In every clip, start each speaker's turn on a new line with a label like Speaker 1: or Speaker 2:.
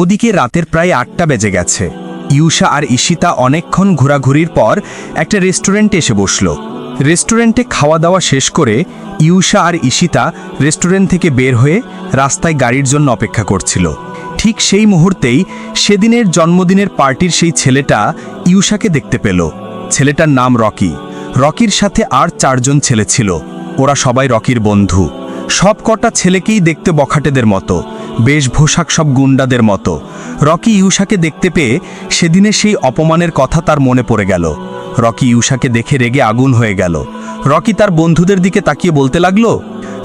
Speaker 1: ওদিকে রাতের প্রায় আটটা বেজে গেছে। ইউষা আর ঈশিতা অনেকক্ষণ ঘোরাঘুরির পর একটা রেস্টুরেন্টে এসে বসল। রেস্টুরেন্টে খাওয়া দাওয়া শেষ করে ইউষা আর ঈশিতা রেস্টুরেন্ট থেকে বের হয়ে রাস্তায় গাড়ির জন্য অপেক্ষা করছিল। ঠিক সেই মুহূর্তেই সেদিনের জন্মদিনের পার্টির সেই ছেলেটা ইউষাকে দেখতে পেল। ছেলেটার নাম রকি। রকির সাথে আর চারজন ছেলে ছিল। ওরা সবাই রকির বন্ধু। সব কটা ছেলেকেই দেখতে বখাটেদের মতো। বেশভূষাক সব গুন্ডাদের মতো। রকি ইউষাকে দেখতে পেয়ে সেদিনে সেই অপমানের কথা তার মনে পড়ে গেল। রকি ইউষাকে দেখে রেগে আগুন হয়ে গেল। রকি তার বন্ধুদের দিকে তাকিয়ে বলতে লাগল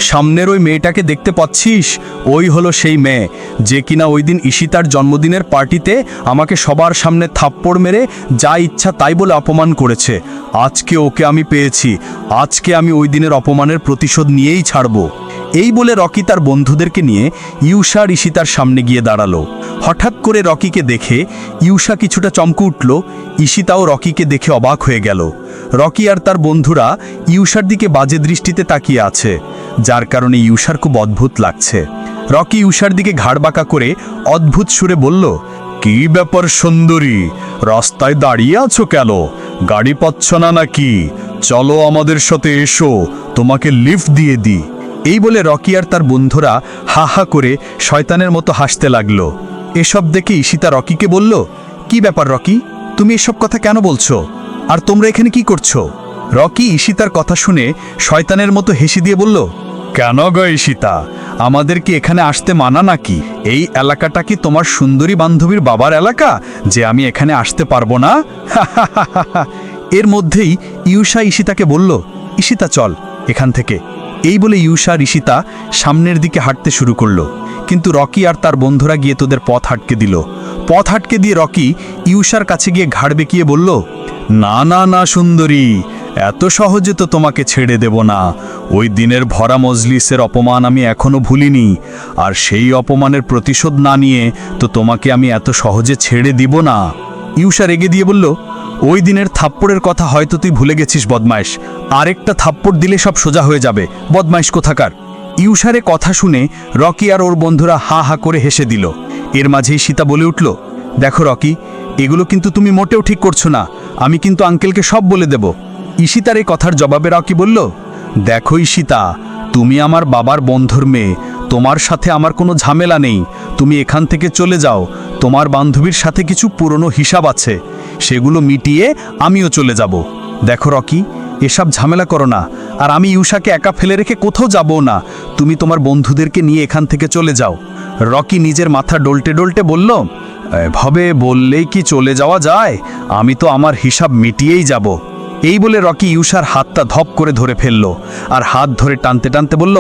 Speaker 1: সামনের ওই মেয়েটাকে দেখতে পাচ্ছিস? ওই হলো সেই মেয়ে। যে কিনা ওই দিন ঈশিতার জন্মদিনের পার্টিতে আমাকে সবার সামনে থাপ্পড় মেরে যা ইচ্ছা তাই বলে অপমান করেছে। আজকে ওকে আমি পেয়েছি। আজকে আমি ওই দিনের অপমানের প্রতিশোধ নিয়েই ছাড়বো। এই বলে রকি তার বন্ধুদেরকে নিয়ে ইউষা ঈশিতার সামনে গিয়ে দাঁড়াল। হঠাৎ করে রকিকে দেখে ইউষা কিছুটা চমকে উঠল। ঈশিতাও রকিকে দেখে অবাক হয়ে গেল। রকি আর তার বন্ধুরা ইউষার দিকে বাজে দৃষ্টিতে তাকিয়ে আছে। যার কারণে ইউষার খুব অদ্ভুত লাগছে। রকি ইউষার দিকে ঘাড় বাঁকা করে অদ্ভুত সুরে বলল, কি ব্যাপার সুন্দরী, রাস্তায় দাঁড়িয়ে আছো কেন? গাড়ি পাচ্ছ না নাকি? চলো আমাদের সাথে এসো, তোমাকে লিফট দিয়ে দিই। এই বলে রকি আর তার বন্ধুরা হা হা করে শয়তানের মতো হাসতে লাগল। এসব দেখে ঈশিতা রকিকে বলল, কি ব্যাপার রকি? তুমি এসব কথা কেন বলছো? আর তোমরা এখানে কি করছ? রকি ঈশিতার কথা শুনে শয়তানের মতো হেসে দিয়ে বলল কেন গো ঈশিতা আমাদেরকে এখানে আসতে মানা নাকি? এই এলাকাটা কি তোমার সুন্দরী বান্ধবীর বাবার এলাকা, যে আমি এখানে আসতে পারব না? এর মধ্যেই ইউষা ঈশিতাকে বলল, ঈশিতা চল এখান থেকে। এই বলে ইউষা ঈশিতা সামনের দিকে হাঁটতে শুরু করল। কিন্তু রকি আর তার বন্ধুরা গিয়ে তোদের পথ হাটকে দিল। পথ হাটকে দিয়ে রকি ইউষার কাছে গিয়ে ঘাড় বেঁকিয়ে বলল, না না না, সুন্দরী এত সহজে তো তোমাকে ছেড়ে দেব না। ওই দিনের ভরা মজলিসের অপমান আমি এখনও ভুলিনি। আর সেই অপমানের প্রতিশোধ না নিয়ে তো তোমাকে আমি এত সহজে ছেড়ে দিব না। ইউষা রেগে দিয়ে বলল, ওই দিনের থাপ্পড়ের কথা হয়তো তুই ভুলে গেছিস বদমাইশ আরেকটা থাপ্পড় দিলে সব সোজা হয়ে যাবে। বদমাইশ কোথাকার? ইউষারে কথা শুনে রকি আর ওর বন্ধুরা হা হা করে হেসে দিল। এর মাঝেই সীতা বলে উঠল, দেখো রকি, এগুলো কিন্তু তুমি মোটেও ঠিক করছ না। আমি কিন্তু আঙ্কেলকে সব বলে দেব। ঈশিতার এই কথার জবাবে রকি বলল, দেখো ঈশিতা, তুমি আমার বাবার বন্ধুর মেয়ে। তোমার সাথে আমার কোনো ঝামেলা নেই। তুমি এখান থেকে চলে যাও। তোমার বান্ধবীর সাথে কিছু পুরনো হিসাব আছে। সেগুলো মিটিয়ে আমিও চলে যাব। দেখো রকি, এসব ঝামেলা করো না। আর আমি ইউষাকে একা ফেলে রেখে কোথাও যাব না। তুমি তোমার বন্ধুদেরকে নিয়ে এখান থেকে চলে যাও। রকি নিজের মাথা ডলটে ডলটে বলল, এভাবে বললেই কি চলে যাওয়া যায়? আমি তো আমার হিসাব মিটিয়েই যাব। এই বলে রকি ইউষার হাতটা ধপ করে ধরে ফেলল আর হাত ধরে টানতে টানতে বলল,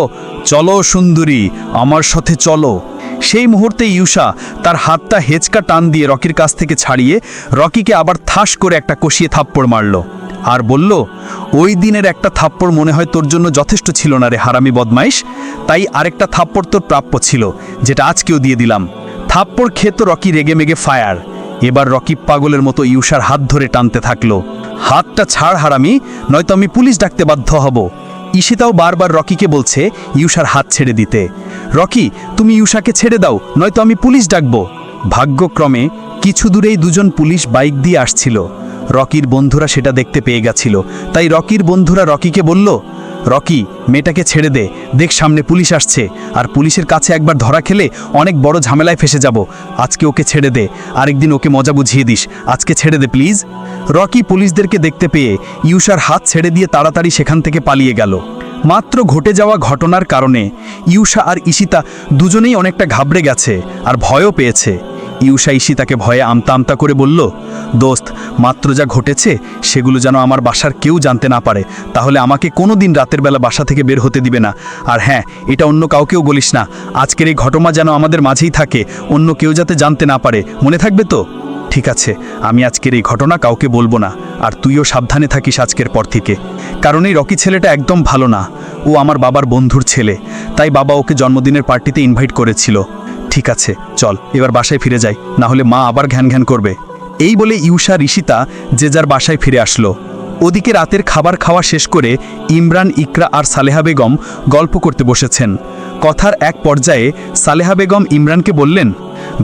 Speaker 1: চলো সুন্দরী, আমার সাথে চলো। সেই মুহূর্তে ইউষা তার হাতটা হেঁচকা টান দিয়ে রকির কাছ থেকে ছাড়িয়ে রকিকে আবার থাস করে একটা কষিয়ে থাপ্পড় মারল আর বলল, ওই দিনের একটা থাপ্পড় মনে হয় তোর জন্য যথেষ্ট ছিল না রে হারামি বদমাইশ। তাই আরেকটা থাপ্পড় তোর প্রাপ্য ছিল, যেটা আজকেও দিয়ে দিলাম। থাপ্পড় খেত রকি রেগে মেগে ফায়ার। এবার রকি পাগলের মতো ইউষার হাত ধরে টানতে থাকল। হাতটা ছাড় হারামি, নয়তো আমি পুলিশ ডাকতে বাধ্য হব। ঈশিতাও বারবার রকিকে বলছে ইউষার হাত ছেড়ে দিতে। রকি, তুমি ইউষাকে ছেড়ে দাও, নয়তো আমি পুলিশ ডাকবো। ভাগ্যক্রমে কিছু দূরেই দুজন পুলিশ বাইক দিয়ে আসছিল। রকির বন্ধুরা সেটা দেখতে পেয়ে গেছিল। তাই রকির বন্ধুরা রকিকে বলল রকি, মেয়েটাকে ছেড়ে দে। দেখ সামনে পুলিশ আসছে। আর পুলিশের কাছে একবার ধরা খেলে অনেক বড় ঝামেলায় ফেসে যাব। আজকে ওকে ছেড়ে দে। আরেকদিন ওকে মজা বুঝিয়ে দিস। আজকে ছেড়ে দে, প্লিজ। রকি পুলিশদেরকে দেখতে পেয়ে ইউষার হাত ছেড়ে দিয়ে তাড়াতাড়ি সেখান থেকে পালিয়ে গেল। মাত্র ঘটে যাওয়া ঘটনার কারণে ইউষা আর ঈশিতা দুজনেই অনেকটা ঘাবড়ে গেছে আর ভয়ও পেয়েছে। ইউষা তাকে ভয়ে আমতা আমতা করে বলল, দোস্ত, মাত্র যা ঘটেছে, সেগুলো যেন আমার বাসার কেউ জানতে না পারে। তাহলে আমাকে কোনো দিন রাতের বেলা বাসা থেকে বের হতে দিবে না। আর হ্যাঁ এটা অন্য কাউকেও বলিস না। আজকের এই ঘটনা যেন আমাদের মাঝেই থাকে, অন্য কেউ যাতে জানতে না পারে। মনে থাকবে তো? ঠিক আছে, আমি আজকের এই ঘটনা কাউকে বলব না, আর তুইও সাবধানে থাকিস আজকের পর থেকে। কারণ এই রকি ছেলেটা একদম ভালো না। ও আমার বাবার বন্ধুর ছেলে। তাই বাবা ওকে জন্মদিনের পার্টিতে ইনভাইট করেছিল। ঠিক আছে, চল, এবার বাসায় ফিরে যাই না হলে মা আবার ঘ্যান ঘ্যান করবে। এই বলে ইউষা ঋষিতা যে যার বাসায় ফিরে আসলো। ওদিকে রাতের খাবার খাওয়া শেষ করে ইমরান, ইকরা আর সালেহা বেগম গল্প করতে বসেছেন। কথার এক পর্যায়ে সালেহা বেগম ইমরানকে বললেন,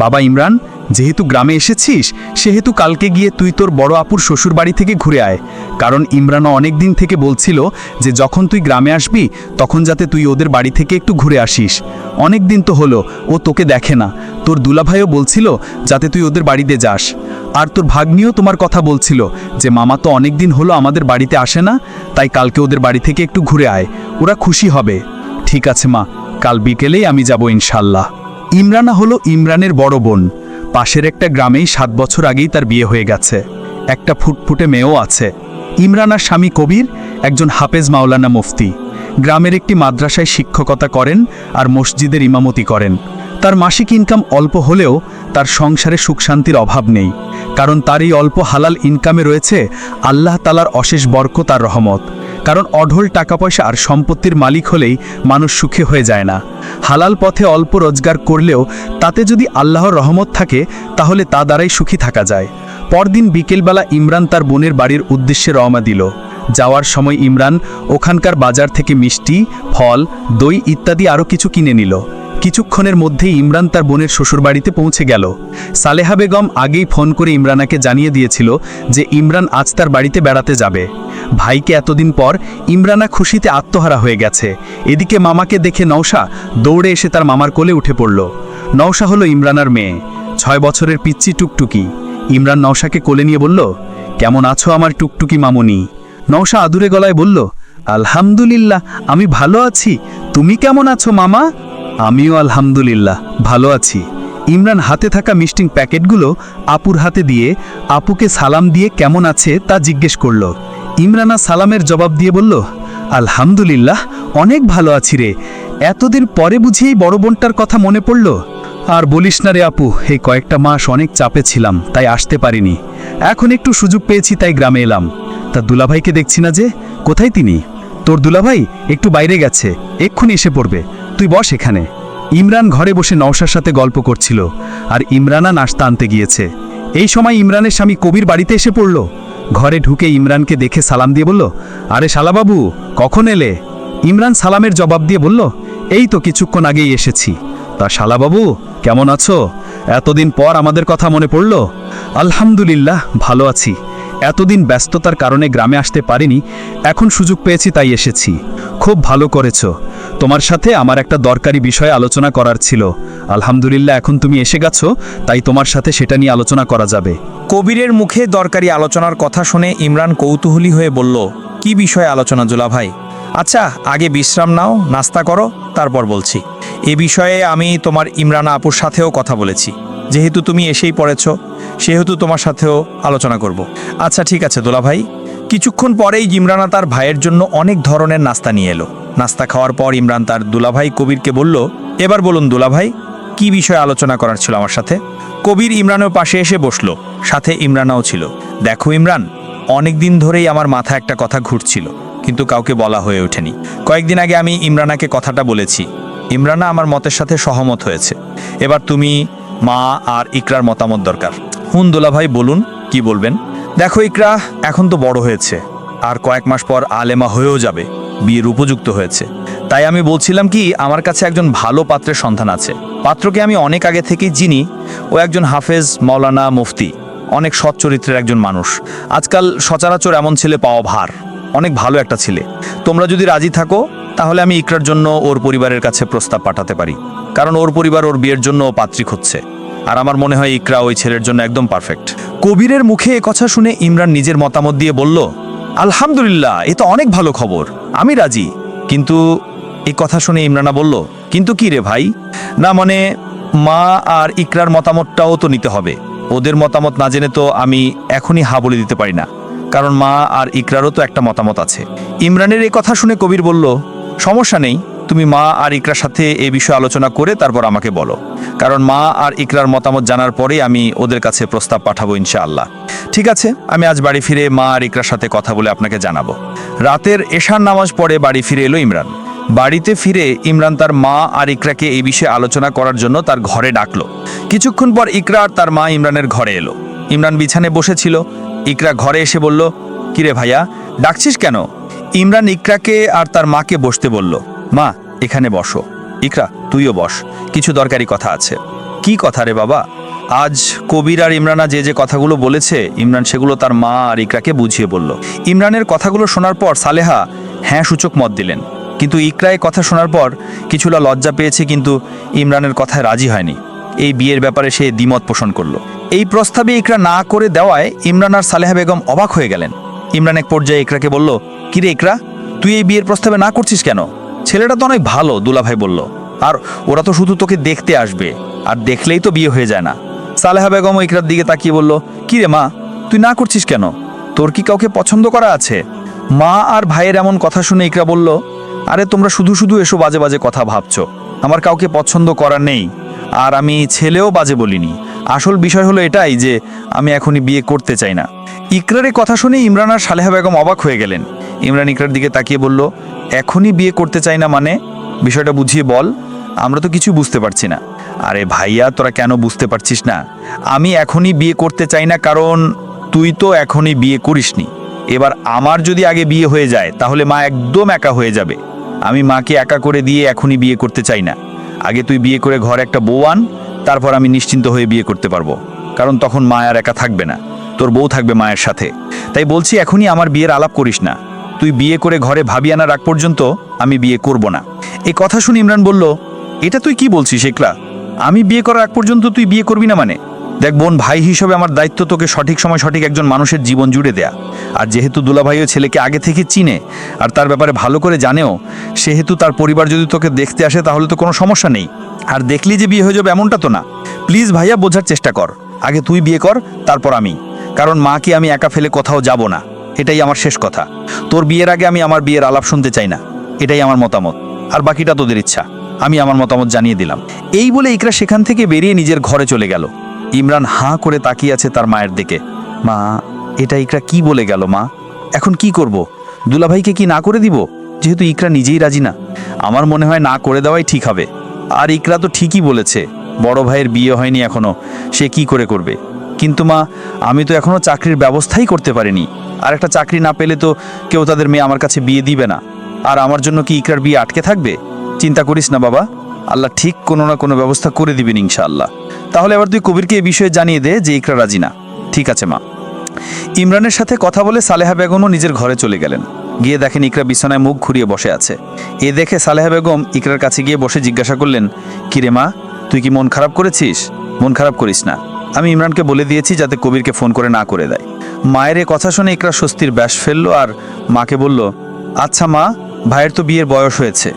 Speaker 1: বাবা ইমরান যেহেতু গ্রামে এসেছিস, সেহেতু কালকে গিয়ে তুই তোর বড় আপুর শ্বশুর বাড়ি থেকে ঘুরে আয়। কারণ ইমরানও অনেক দিন থেকে বলছিল যে যখন তুই গ্রামে আসবি, তখন যাতে তুই ওদের বাড়ি থেকে একটু ঘুরে আসিস। অনেক দিন তো হলো, ও তোকে দেখে না। তোর দুলাভাইও বলছিল যাতে তুই ওদের বাড়িতে যাস। আর তোর ভাগ্নিও তোমার কথা বলছিল যে মামা তো অনেক দিন হলো আমাদের বাড়িতে আসে না, তাই কালকে ওদের বাড়ি থেকে একটু ঘুরে আয়। ওরা খুশি হবে। ঠিক আছে মা, কাল বিকেলেই আমি যাব ইনশাল্লাহ। ইমরানা হলো ইমরানের বড় বোন। পাশের একটা গ্রামেই সাত বছর আগেই তার বিয়ে হয়ে গেছে। একটা ফুটফুটে মেয়েও আছে। ইমরানার স্বামী কবির, একজন হাফেজ মাওলানা মুফতি। গ্রামের একটি মাদ্রাসায় শিক্ষকতা করেন আর মসজিদের ইমামতি করেন। তার মাসিক ইনকাম অল্প হলেও তার সংসারে সুখ শান্তির অভাব নেই। কারণ তার এই অল্প হালাল ইনকামে রয়েছে আল্লাহ তালার অশেষ বরকত আর রহমত। কারণ অঢল টাকা পয়সা আর সম্পত্তির মালিক হলেই মানুষ সুখে হয়ে যায় না। হালাল পথে অল্প রোজগার করলেও তাতে যদি আল্লাহর রহমত থাকে, তাহলে তা দ্বারাই সুখী থাকা যায়। পরদিন বিকেলবেলা ইমরান তার বোনের বাড়ির উদ্দেশ্যে রওনা দিল। যাওয়ার সময় ইমরান ওখানকার বাজার থেকে মিষ্টি, ফল, দই ইত্যাদি আরও কিছু কিনে নিল। কিছুক্ষণের মধ্যেই ইমরান তার বোনের শ্বশুরবাড়িতে পৌঁছে গেল। সালেহা বেগম আগেই ফোন করে ইমরানাকে জানিয়ে দিয়েছিল যে ইমরান আজ তার বাড়িতে বেড়াতে যাবে। ভাইকে এতদিন পর ইমরানা খুশিতে আত্মহারা হয়ে গেছে। এদিকে মামাকে দেখে নৌশা দৌড়ে এসে তার মামার কোলে উঠে পড়ল। নৌশা হলো ইমরানার মেয়ে। ছয় বছরের পিচ্চি টুকটুকি। ইমরান নৌশাকে কোলে নিয়ে বলল, কেমন আছো আমার টুকটুকি মামনি? নৌশা আদুরে গলায় বলল, আলহামদুলিল্লাহ, আমি ভালো আছি। তুমি কেমন আছো মামা? আমিও আলহামদুলিল্লাহ, ভালো আছি। ইমরান হাতে থাকা মিষ্টিং প্যাকেটগুলো আপুর হাতে দিয়ে আপুকে সালাম দিয়ে কেমন আছে তা জিজ্ঞেস করল। ইমরানা সালামের জবাব দিয়ে বলল, আলহামদুলিল্লাহ, অনেক ভালো আছি রে। এতদিন পরে বুঝিয়েই বড় বোনটার কথা মনে পড়ল। আর বলিস না রে আপু, এই কয়েকটা মাস অনেক চাপে ছিলাম, তাই আসতে পারিনি। এখন একটু সুযোগ পেয়েছি, তাই গ্রামে এলাম। তা দুলাভাইকে দেখছি না যে, কোথায় তিনি? তোর দুলাভাই একটু বাইরে গেছে, এক্ষুনি এসে পড়বে। তুই বস এখানে। ইমরান ঘরে বসে নওশার সাথে গল্প করছিল, আর ইমরানা নাস্তা আনতে গিয়েছে। এই সময় ইমরানের স্বামী কবির বাড়িতে এসে পড়ল। ঘরে ঢুকে ইমরানকে দেখে সালাম দিয়ে বলল, আরে শালাবাবু কখন এলে? ইমরান সালামের জবাব দিয়ে বলল, এই তো কিছুক্ষণ আগেই এসেছি। তা শালাবাবু কেমন আছো? এতদিন পর আমাদের কথা মনে পড়ল? আলহামদুলিল্লাহ, ভালো আছি। এতদিন ব্যস্ততার কারণে গ্রামে আসতে পারিনি, এখন সুযোগ পেয়েছি তাই এসেছি। খুব ভালো করেছ। তোমার সাথে আমার একটা দরকারি বিষয়ে আলোচনা করার ছিল। আলহামদুলিল্লাহ, এখন তুমি এসে গেছো, তাই তোমার সাথে সেটা নিয়ে আলোচনা করা যাবে।
Speaker 2: কবিরের মুখে দরকারি আলোচনার কথা শুনে ইমরান কৌতূহলী হয়ে বলল, কি বিষয়ে আলোচনা জুলা ভাই? আচ্ছা আগে বিশ্রাম নাও, নাস্তা করো, তারপর বলছি। এ বিষয়ে আমি তোমার ইমরান আপুর সাথেও কথা বলেছি। যেহেতু তুমি এসেই পড়েছ, সেহেতু তোমার সাথেও আলোচনা করব। আচ্ছা ঠিক আছে দোলা ভাই কিছুক্ষণ পরেই ইমরানা তার ভাইয়ের জন্য অনেক ধরনের নাস্তা নিয়ে এলো। নাস্তা খাওয়ার পর ইমরান তার দুলাভাই কবিরকে বলল, এবার বলুন দুলাভাই, কি বিষয়ে আলোচনা করার ছিল আমার সাথে? কবির ইমরানের পাশে এসে বসল, সাথে ইমরানাও ছিল। দেখো ইমরান অনেক দিন ধরেই আমার মাথা একটা কথা ঘুরছিল, কিন্তু কাউকে বলা হয়ে ওঠেনি। কয়েকদিন আগে আমি ইমরানাকে কথাটা বলেছি। ইমরানা আমার মতের সাথে সহমত হয়েছে। এবার তুমি মা আর ইকরার মতামত দরকার। হুন দোলা ভাই বলুন, কি বলবেন? দেখো ইকরা, এখন তো বড় হয়েছে। আর কয়েক মাস পর আলেমা হয়েও যাবে, বিয়ের উপযুক্ত হয়েছে। তাই আমি বলছিলাম কি, আমার কাছে একজন ভালো পাত্রের সন্ধান আছে। পাত্রকে আমি অনেক আগে থেকেই চিনি। ও একজন হাফেজ, মাওলানা, মুফতি। অনেক সৎ চরিত্রের একজন মানুষ। আজকাল সচরাচর এমন ছেলে পাওয়া ভার। অনেক ভালো একটা ছেলে। তোমরা যদি রাজি থাকো, তাহলে আমি ইকরার জন্য ওর পরিবারের কাছে প্রস্তাব পাঠাতে পারি। কারণ ওর পরিবার ওর বিয়ের জন্য পাত্রী খুঁজছে। আর আমার মনে হয় ইকরা ওই ছেলের জন্য একদম পারফেক্ট। কবিরের মুখে এ কথা শুনে ইমরান নিজের মতামত দিয়ে বলল, আলহামদুলিল্লাহ, এ তো অনেক ভালো খবর, আমি রাজি। কিন্তু এই কথা শুনে ইমরানা বলল, কিন্তু কি রে ভাই? না মানে মা আর ইকরার মতামতটাও তো নিতে হবে। ওদের মতামত না জেনে তো আমি এখনই হা বলে দিতে পারি না। কারণ মা আর ইকরারও তো একটা মতামত আছে। ইমরানের এই কথা শুনে কবির বলল, সমস্যা নেই তুমি মা আর ইকরার সাথে এ বিষয়ে আলোচনা করে তারপর আমাকে বলো। কারণ মা আর ইকরার মতামত জানার পরেই আমি ওদের কাছে প্রস্তাব পাঠাবো ইনশাআল্লাহ। ঠিক আছে, আমি আজ বাড়ি ফিরে মা আর ইকরার সাথে কথা বলে আপনাকে জানাব। রাতের এশার নামাজ পড়ে বাড়ি ফিরে এলো ইমরান। বাড়িতে ফিরে ইমরান তার মা আর ইকরাকে এই বিষয়ে আলোচনা করার জন্য তার ঘরে ডাকলো। কিছুক্ষণ পর ইকরা আর তার মা ইমরানের ঘরে এলো। ইমরান বিছানে বসেছিল। ইকরা ঘরে এসে বলল, কিরে ভাইয়া, ডাকছিস কেন? ইমরান ইকরাকে আর তার মাকে বসতে বলল মা, এখানে বসো। ইকরা, তুইও বস। কিছু দরকারি কথা আছে। কি কথা রে বাবা? আজ কবির আর ইমরানা যে যে কথাগুলো বলেছে, ইমরান সেগুলো তার মা আর ইকরাকে বুঝিয়ে বলল। ইমরানের কথাগুলো শোনার পর সালেহা হ্যাঁ সূচক মত দিলেন। কিন্তু ইকরা এই কথা শোনার পর কিছুটা লজ্জা পেয়েছে, কিন্তু ইমরানের কথায় রাজি হয়নি। এই বিয়ের ব্যাপারে সে দ্বিমত পোষণ করল। এই প্রস্তাবে ইকরা না করে দেওয়ায় ইমরান আর সালেহা বেগম অবাক হয়ে গেলেন। ইমরান এক পর্যায়ে ইকরাকে বলল কিরে ইকরা? তুই এই বিয়ের প্রস্তাবে না করছিস কেন? ছেলেটা তো অনেক ভালো, দুলাভাই বলল। আর ওরা তো শুধু তোকে দেখতে আসবে, আর দেখলেই তো বিয়ে হয়ে যায় না। সালেহা বেগম ইকরার দিকে তাকিয়ে বলল, কি রে মা, তুই না করছিস কেন? তোর কি কাউকে পছন্দ করা আছে? মা আর ভাইয়ের এমন কথা শুনে ইকরা বলল, আরে, তোমরা শুধু শুধু এসো বাজে বাজে কথা ভাবছ। আমার কাউকে পছন্দ করা নেই, আর আমি ছেলেও বাজে বলিনি। আসল বিষয় হলো এটাই যে, আমি এখনই বিয়ে করতে চাই না। ইকরার এই কথা শুনে ইমরান আর সালেহা বেগম অবাক হয়ে গেলেন। ইমরান ইকরার দিকে তাকিয়ে বলল, এখনই বিয়ে করতে চাই না মানে? বিষয়টা বুঝিয়ে বল, আমরা তো কিছু বুঝতে পারছি না। আরে ভাইয়া, তোরা কেন বুঝতে পারছিস না? আমি এখনই বিয়ে করতে চাই না কারণ তুই তো এখনই বিয়ে করিসনি। এবার আমার যদি আগে বিয়ে হয়ে যায়, তাহলে মা একদম একা হয়ে যাবে। আমি মাকে একা করে দিয়ে এখনই বিয়ে করতে চাই না। আগে তুই বিয়ে করে ঘরে একটা বউ আন, তারপর আমি নিশ্চিন্ত হয়ে বিয়ে করতে পারব। কারণ তখন মা আর একা থাকবে না। তোর বউ থাকবে মায়ের সাথে। তাই বলছি, এখনই আমার বিয়ের আলাপ করিস না। তুই বিয়ে করে ঘরে ভাবি আনার আগ পর্যন্ত আমি বিয়ে করব না। এ কথা শুনে ইমরান বলল, এটা তুই কি বলছিস একলা? আমি বিয়ে করার আগ পর্যন্ত তুই বিয়ে করবি না মানে? দেখ বোন, ভাই হিসেবে আমার দায়িত্ব তোকে সঠিক সময় সঠিক একজন মানুষের জীবন জুড়ে দেয়া। আর যেহেতু দুলাভাইও ছেলেকে আগে থেকে চিনে, আর তার ব্যাপারে ভালো করে জানেও, সেহেতু তার পরিবার যদি তোকে দেখতে আসে তাহলে তো কোনো সমস্যা নেই। আর দেখলি যে বিয়ে হয়ে যাবে এমনটা তো না। প্লিজ ভাইয়া, বোঝার চেষ্টা কর। আগে তুই বিয়ে কর, তারপর আমি। কারণ মাকে আমি একা ফেলে কোথাও যাব না। এটাই আমার শেষ কথা। তোর বিয়ের আগে আমি আমার বিয়ের আলাপ শুনতে চাই না। এটাই আমার মতামত। আর বাকিটা তোদের ইচ্ছা। আমি আমার মতামত জানিয়ে দিলাম। এই বলে ইকরা সেখান থেকে বেরিয়ে নিজের ঘরে চলে গেল। ইমরান হাঁ করে তাকিয়ে আছে তার মায়ের দিকে। মা, এটা ইকরা কি বলে গেল, মা? এখন কি করব? দুলাভাইকে কি না করে দিব? যেহেতু ইকরা নিজেই রাজি না। আমার মনে হয় না করে দেওয়াই ঠিক হবে। আর ইকরা তো ঠিকই বলেছে। বড় ভাইয়ের বিয়ে হয়নি এখনও। সে কি করে করবে? কিন্তু মা, আমি তো এখনও চাকরির ব্যবস্থাই করতে পারিনি। আর একটা চাকরি না পেলে তো কেউ তাদের মেয়ে আমার কাছে বিয়ে দিবে না। আর আমার জন্য কি ইকরার বিয়ে আটকে থাকবে? চিন্তা করিস না বাবা। আল্লাহ ঠিক কোনো না কোনো ব্যবস্থা করে দিবেন ইনশাআল্লাহ। তাহলে এবার তুই কবিরকে এই বিষয়ে জানিয়ে দে যে ইকরা রাজি না। ঠিক আছে মা। ইমরানের সাথে কথা বলে সালেহা বেগমও নিজের ঘরে চলে গেলেন। গিয়ে দেখেন ইকরা বিছানায় মুখ ঘুরিয়ে বসে আছে। এ দেখে সালেহা বেগম ইকরার কাছে গিয়ে বসে জিজ্ঞাসা করলেন, কিরে মা, তুই কি মন খারাপ করেছিস? মন খারাপ করিস না। আমি ইমরানকে বলে দিয়েছি যাতে কবিরকে ফোন করে না করে দেয়। মায়ের এ কথা শুনে ইকরা স্বস্তির ব্যাস ফেলল আর মাকে বলল আচ্ছা মা, ভাইয়ের তো বিয়ের বয়স হয়েছে।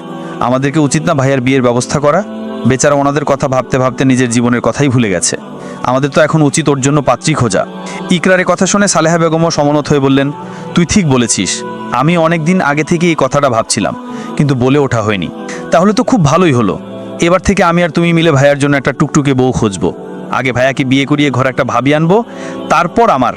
Speaker 2: আমাদেরকে উচিত না ভাইয়ের বিয়ের ব্যবস্থা করা। বেচারা ওনাদের কথা ভাবতে ভাবতে নিজের জীবনের কথাই ভুলে গেছে। আমাদের তো এখন উচিত ওর জন্য পাত্রী খোঁজা। ইকরারের কথা শুনে সালেহা বেগমও সমনত হয়ে বললেন, তুই ঠিক বলেছিস। আমি অনেক দিন আগে থেকে এই কথাটা ভাবছিলাম, কিন্তু বলে ওঠা হয়নি। তাহলে তো খুব ভালোই হলো। এবার থেকে আমি আর তুমি মিলে ভাইয়ার জন্য একটা টুকটুকে বউ খুঁজবো। আগে ভাইয়াকে বিয়ে করিয়ে ঘরে একটা ভাবি আনব, তারপর আমার।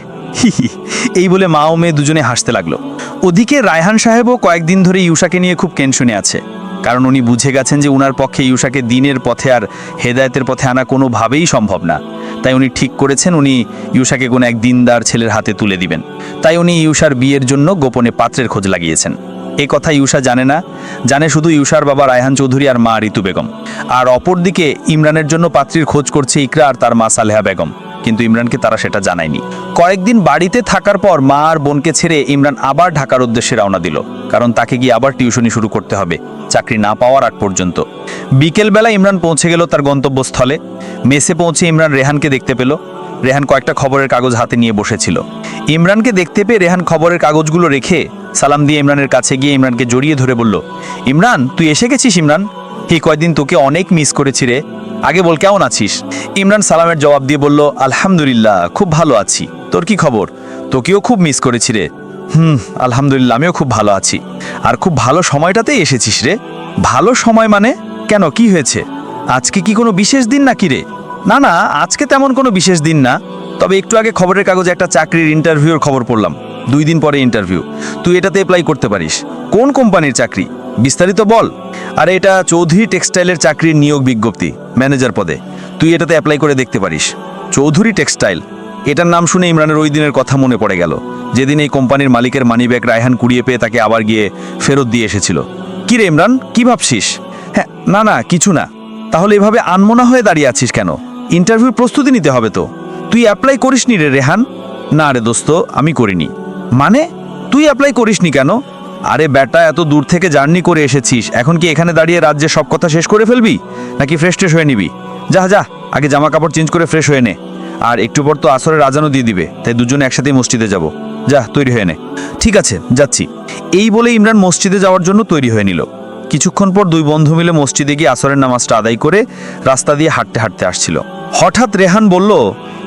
Speaker 2: এই বলে মা ও মেয়ে দুজনে হাসতে লাগল। ওদিকে রায়হান সাহেবও কয়েকদিন ধরে ইউষাকে নিয়ে খুব টেনশনে আছে। কারণ উনি বুঝে গেছেন যে উনার পক্ষে ইউষাকে দিনের পথে আর হেদায়েতের পথে আনা কোনোভাবেই সম্ভব না। তাই উনি ঠিক করেছেন, উনি ইউষাকে কোনো এক দিনদার ছেলের হাতে তুলে দিবেন। তাই উনি ইউষার বিয়ের জন্য গোপনে পাত্রের খোঁজ লাগিয়েছেন। এই কথা ইউষা জানে না। জানে শুধু ইউষার বাবা রায়হান চৌধুরী আর মা ঋতু বেগম। আর অপরদিকে ইমরানের জন্য পাত্রীর খোঁজ করছে ইকরা আর তার মা সালেহা বেগম। কিন্তু ইমরানকে তারা সেটা জানায়নি। কয়েকদিন বাড়িতে থাকার পর মা আর বোনকে ছেড়ে ইমরান আবার ঢাকার উদ্দেশ্যে রওনা দিল। কারণ তাকে গিয়ে আবার টিউশনি শুরু করতে হবে। চাকরি না পাওয়ার আগ পর্যন্ত। বিকেলবেলা ইমরান পৌঁছে গেল তার গন্তব্যস্থলে। মেসে পৌঁছে ইমরান রেহানকে দেখতে পেল। রেহান কয়েকটা খবরের কাগজ হাতে নিয়ে বসেছিল। ইমরানকে দেখতে পেয়ে রেহান খবরের কাগজগুলো রেখে সালাম দিয়ে ইমরানের কাছে গিয়ে ইমরানকে জড়িয়ে ধরে বলল, ইমরান, তুই এসে গেছিস ইমরান? এই কয়দিন তোকে অনেক মিস করেছি রে। আগে বল, কেমন আছিস? ইমরান সালামের জবাব দিয়ে বলল, আলহামদুলিল্লাহ, খুব ভালো আছি। তোর কি খবর? তোকেও খুব মিস করেছি রে। হুম, আলহামদুলিল্লাহ, আমিও খুব ভালো আছি। আর খুব ভালো সময়টাতেই এসেছিস রে। ভালো সময় মানে? কেন, কি হয়েছে? আজকে কি কোনো বিশেষ দিন নাকি রে? না না, আজকে তেমন কোনো বিশেষ দিন না। তবে একটু আগে খবরের কাগজে একটা চাকরির ইন্টারভিউর খবর পড়লাম। দুই দিন পরে ইন্টারভিউ তুই এটাতে অ্যাপ্লাই করতে পারিস। কোন কোম্পানির চাকরি? বিস্তারিত বল। আর এটা চৌধুরী টেক্সটাইলের চাকরির নিয়োগ বিজ্ঞপ্তি ম্যানেজার পদে। তুই এটাতে অ্যাপ্লাই করে দেখতে পারিস। চৌধুরী টেক্সটাইল এটার নাম শুনে ইমরানের ওই দিনের কথা মনে পড়ে গেল। যেদিন এই কোম্পানির মালিকের মানিব্যাগ রায়হান কুড়িয়ে পেয়ে তাকে আবার গিয়ে ফেরত দিয়ে এসেছিল। কি রে ইমরান, কি ভাবছিস? হ্যাঁ না না, কিছু না। তাহলে এভাবে আনমনা হয়ে দাঁড়িয়ে আছিস কেন? ইন্টারভিউর প্রস্তুতি নিতে হবে তো। তুই অ্যাপ্লাই করিসনি রে রেহান? না রে দোস্ত, আমি করিনি। মানে? তুই অ্যাপ্লাই করিসনি কেন? আরে ব্যাটা এত দূর থেকে জার্নি করে এসেছিস। এখন কি এখানে দাঁড়িয়ে রাজ্যে সব কথা শেষ করে ফেলবি? নাকি ফ্রেশ ট্রেশ হয়ে নিবি? যা যা, আগে জামা কাপড় চেঞ্জ করে ফ্রেশ হয়ে নে। আর একটু পর তো আসরের আজানও দিয়ে দিবে, তাই দুজনে একসাথেই মসজিদে যাব। যা, তৈরি হয়ে নে। ঠিক আছে, যাচ্ছি। এই বলে ইমরান মসজিদে যাওয়ার জন্য তৈরি হয়ে নিল। কিছুক্ষণ পর দুই বন্ধু মিলে মসজিদে গিয়ে আসরের নামাজটা আদায় করে রাস্তা দিয়ে হাঁটতে হাঁটতে আসছিল। হঠাৎ রেহান বলল,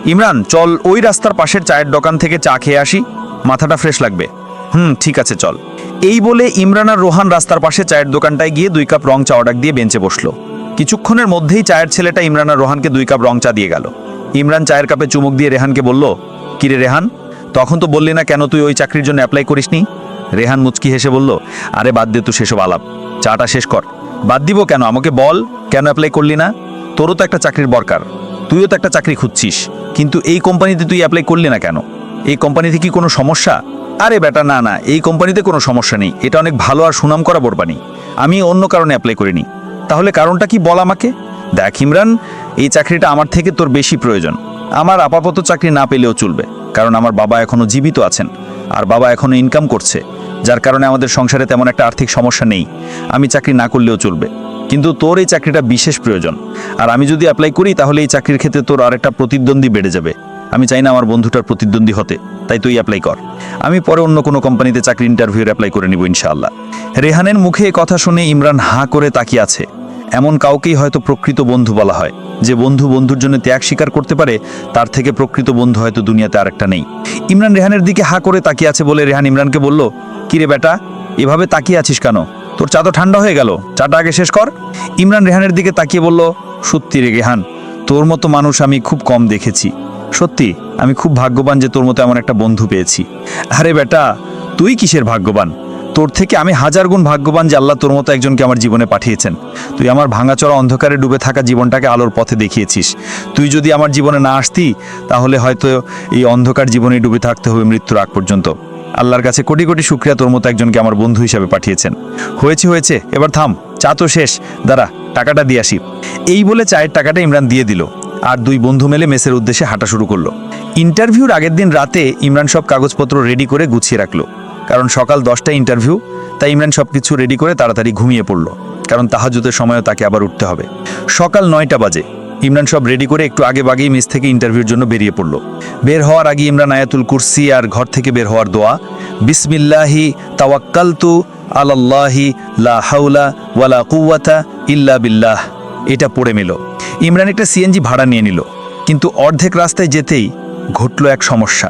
Speaker 2: ইমরান, চল ওই রাস্তার পাশের চায়ের দোকান থেকে চা খেয়ে আসি। মাথাটা ফ্রেশ লাগবে। হুম, ঠিক আছে, চল। এই বলে ইমরান আর রোহান রাস্তার পাশে চায়ের দোকানটায় গিয়ে দুই কাপ রং চা অর্ডার দিয়ে বেঞ্চে বসল। কিছুক্ষণের মধ্যেই চায়ের ছেলেটা ইমরান আর রোহানকে দুই কাপ রং চা দিয়ে গেল। ইমরান চায়ের কাপে চুমুক দিয়ে রেহানকে বলল, কিরে রেহান, তখন তো বললি না কেন তুই ওই চাকরির জন্য অ্যাপ্লাই করিসনি? রেহান মুচকি হেসে বলল, আরে বাদ দে তুই সেসব আলাপ। চাটা শেষ কর। বাদ দিব কেন? আমাকে বল, কেন অ্যাপ্লাই করলি না? তোরও তো একটা চাকরির দরকার। তুইও তো একটা চাকরি খুঁজছিস, কিন্তু এই কোম্পানিতে তুই অ্যাপ্লাই করলি না কেন? এই কোম্পানিতে কি কোনো সমস্যা? আরে বেটা না না, এই কোম্পানিতে কোনো সমস্যা নেই, এটা অনেক ভালো আর সুনাম করা বোরবানি, আমি অন্য কারণে অ্যাপ্লাই করিনি। তাহলে কারণটা কি বল আমাকে? দেখ ইমরান, এই চাকরিটা আমার থেকে তোর বেশি প্রয়োজন, আমার আপাতত চাকরি না পেলেও চলবে, কারণ আমার বাবা এখনও জীবিত আছেন, আর বাবা এখনও ইনকাম করছে, যার কারণে আমাদের সংসারে তেমন একটা আর্থিক সমস্যা নেই, আমি চাকরি না করলেও চলবে। কিন্তু তোর এই চাকরিটা বিশেষ প্রয়োজন। আর আমি যদি অ্যাপ্লাই করি, তাহলে এই চাকরির ক্ষেত্রে তোর আরেকটা প্রতিদ্বন্দ্বী বেড়ে যাবে। আমি চাই না আমার বন্ধুটার প্রতিদ্বন্দ্বী হতে, তাই তুই অ্যাপ্লাই কর। আমি পরে অন্য কোনো কোম্পানিতে চাকরি ইন্টারভিউর অ্যাপ্লাই করে নিব ইনশাআল্লাহ। রেহানের মুখে কথা শুনে ইমরান হাঁ করে তাকিয়ে আছে। এমন কাউকেই হয়তো প্রকৃত বন্ধু বলা হয়, যে বন্ধু বন্ধুর জন্য ত্যাগ স্বীকার করতে পারে, তার থেকে প্রকৃত বন্ধু হয়তো দুনিয়াতে আরেকটা নেই। ইমরান রেহানের দিকে হাঁ করে তাকিয়ে আছে বলে রেহান ইমরানকে বলল, কিরে বেটা, এভাবে তাকিয়ে আছিস কেন? তোর চা তো ঠান্ডা হয়ে গেল। চাটা আগে শেষ কর। ইমরান রেহানের দিকে তাকিয়ে বলল, সত্যি রে রেহান, তোর মতো মানুষ আমি খুব কম দেখেছি। সত্যি, আমি খুব ভাগ্যবান যে তোর মতো এমন একটা বন্ধু পেয়েছি। আরে বেটা, তুই কিসের ভাগ্যবান? তোর থেকে আমি হাজার গুণ ভাগ্যবান যে আল্লাহ তোর মতো একজনকে আমার জীবনে পাঠিয়েছেন। তুই আমার ভাঙাচড়া অন্ধকারে ডুবে থাকা জীবনটাকে আলোর পথে দেখিয়েছিস। তুই যদি আমার জীবনে না আসতি, তাহলে হয়তো এই অন্ধকার জীবনে ডুবে থাকতে হবে মৃত্যুর আগ পর্যন্ত। আল্লাহর কাছে কোটি কোটি শুক্রিয়া তোর মতো একজনকে আমার বন্ধু হিসাবে পাঠিয়েছেন। হয়েছে হয়েছে, এবার থাম, চা তো শেষ। দাঁড়া, টাকাটা দিয়ে আসি। এই বলে চায়ের টাকাটা ইমরান দিয়ে দিল। আর দুই বন্ধু মেলে মেসের উদ্দেশ্যে হাঁটা শুরু করল। ইন্টারভিউর আগের দিন রাতে ইমরান সব কাগজপত্র রেডি করে গুছিয়ে রাখল। কারণ সকাল দশটায় ইন্টারভিউ তাই ইমরান সব কিছু রেডি করে তাড়াতাড়ি ঘুমিয়ে পড়ল। কারণ তাহাজুদের সময়ও তাকে আবার উঠতে হবে। সকাল নয়টা বাজে। ইমরান সব রেডি করে একটু আগে বাগেই মিস থেকে ইন্টারভিউর জন্য বেরিয়ে পড়ল। বের হওয়ার আগে ইমরান আয়াতুল কুরসি আর ঘর থেকে বের হওয়ার দোয়া, বিসমিল্লাহি তাওয়াক্কালতু আলাল্লাহি লা হাউলা ওয়ালা কুওয়াতা ইল্লা বিল্লাহ। এটা পড়ে মিল। ইমরান একটা সিএনজি ভাড়া নিয়ে নিল, কিন্তু অর্ধেক রাস্তায় যেতেই ঘটল এক সমস্যা।